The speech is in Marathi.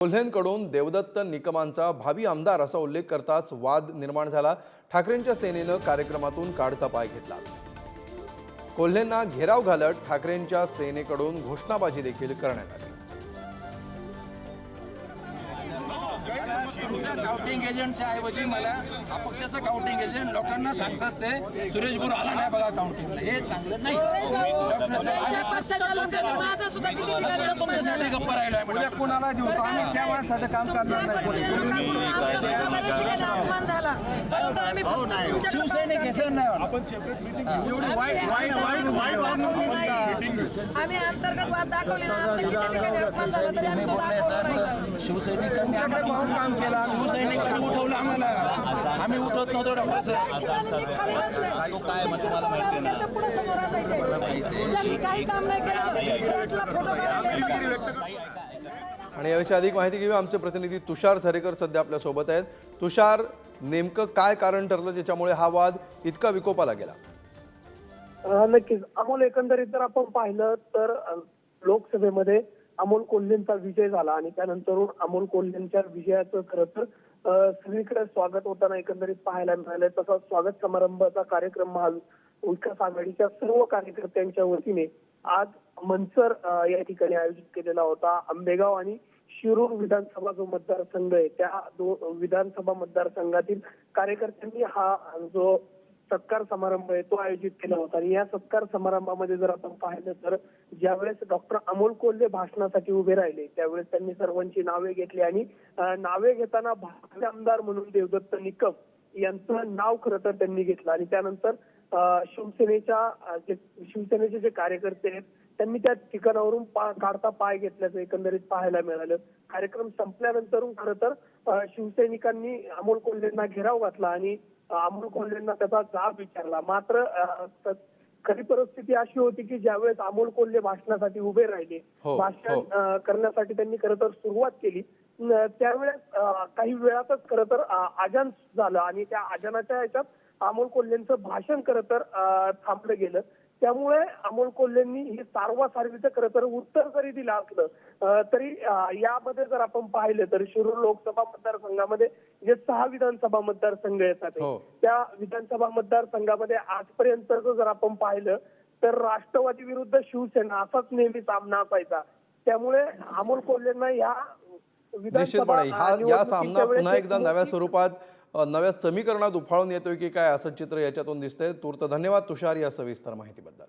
कोल्हेंकडून देवदत्त निकमांचा भावी आमदार असा उल्लेख करताच वाद निर्माण झाला. ठाकरेंच्या सेनेनं कार्यक्रमातून काढता पाय घेतला. कोल्हेंना घेराव घालत ठाकरेंच्या सेनेकडून घोषणाबाजी देखील करण्यात आली. तुमच्या काउंटिंग एजंटच्या ऐवजी मला अपक्षाचा काउंटिंग एजंट लोकांना सांगतात ते सुरेश गुरु आला नाही बघा काउंटिंगला हे चांगलं नाही. गप्प राहिलाय म्हणजे कोणाला देऊ? आम्ही? त्या माणसाचं काम करणार नाही. तुमच्याकडे शिवसैनिक पाहतो. हेसर नाही होणार. आम्ही आम्ही अंतर्गत वाद दाखवले ना आमच्या किती ठिकाणी अपमान झाला तरी आम्ही तो बोलले दाखवला सर नाही. तर शिवसैनिकांनी आम्हाला उठवलं आम्हाला. आम्ही उठवत नव्हतो डॉक्टर साहेब. काही ठिकाणी मी खाली बसले. त्यांच्या पुढे समोर असायचे. ज्यांनी काही काम नाही केलं फ्रंटला फोटो काढायला येत होते. आणि याविषयी अधिक माहिती घेऊया. आमचे प्रतिनिधी तुषार झरेकर सध्या आपल्यासोबत आहेत. तुषार नेमकं काय कारण ठरलं ज्याच्यामुळे हा वाद इतका विकोपाला गेला? नक्कीच अमोल एकंदरीत जर आपण पाहिलं तर लोकसभेमध्ये अमोल कोल्हेंचा विजय झाला आणि त्यानंतरून अमोल कोल्हेंच्या विजयाचं खरं तर सगळीकडे स्वागत होताना एकंदरीत पाहायला मिळालं तसा स्वागत समारंभाचा कार्यक्रम महाविकास आघाडीच्या सर्व कार्यकर्त्यांच्या वतीने आज मनसर या ठिकाणी आयोजित केलेला होता. आंबेगाव आणि शिरूर विधानसभा जो मतदारसंघ आहे त्या दो विधानसभा मतदारसंघातील कार्यकर्त्यांनी हा जो सत्कार समारंभ आहे तो आयोजित केला होता. आणि या सत्कार समारंभामध्ये जर आपण पाहिलं तर ज्यावेळेस डॉक्टर अमोल कोल्हे भाषणासाठी उभे राहिले त्यावेळेस त्यांनी सर्वांची नावे घेतली. आणि नावे घेताना भाजपचे आमदार म्हणून देवदत्त निकम यांचं नाव खरं तर त्यांनी घेतलं. आणि त्यानंतर शिवसेनेच्या जे शिवसेनेचे जे कार्यकर्ते आहेत त्यांनी त्या ठिकाणावरून पा काढता पाय घेतल्याचं एकंदरीत पाहायला मिळालं कार्यक्रम संपल्यानंतर खरं तर शिवसैनिकांनी अमोल कोल्हेंना घेराव घातला आणि अमोल कोल्हेंना त्याचा जाब विचारला मात्र खरी परिस्थिती अशी होती की ज्यावेळेस अमोल कोल्हे भाषणासाठी उभे राहिले हो, भाषण हो. करण्यासाठी त्यांनी खरं तर सुरुवात केली त्यावेळेस काही वेळातच खरं तर आजान झालं आणि त्या आजानाच्या ह्याच्यात अमोल कोल्हेंचं भाषण खरं तर थांबलं गेलं त्यामुळे अमोल कोल्हेंनी हे सारवासारवीचं खरं तर उत्तर जरी दिलं असलं तरी यामध्ये जर आपण पाहिलं तर शिरूर लोकसभा मतदारसंघामध्ये जे सहा विधानसभा मतदारसंघ येतात हो. त्या विधानसभा मतदारसंघामध्ये आजपर्यंत जर आपण पाहिलं तर राष्ट्रवादी विरुद्ध शिवसेना असाच नेहमी सामना असायचा त्यामुळे अमोल कोल्हेंना या निश्चितपणे हा या सामना पुन्हा एकदा एक नव्या स्वरूपात नव्या समीकरणात उफाळून येतोय की काय असं चित्र याच्यातून दिसतंय. तूर्त धन्यवाद. तुषार या सविस्तर माहितीबद्दल.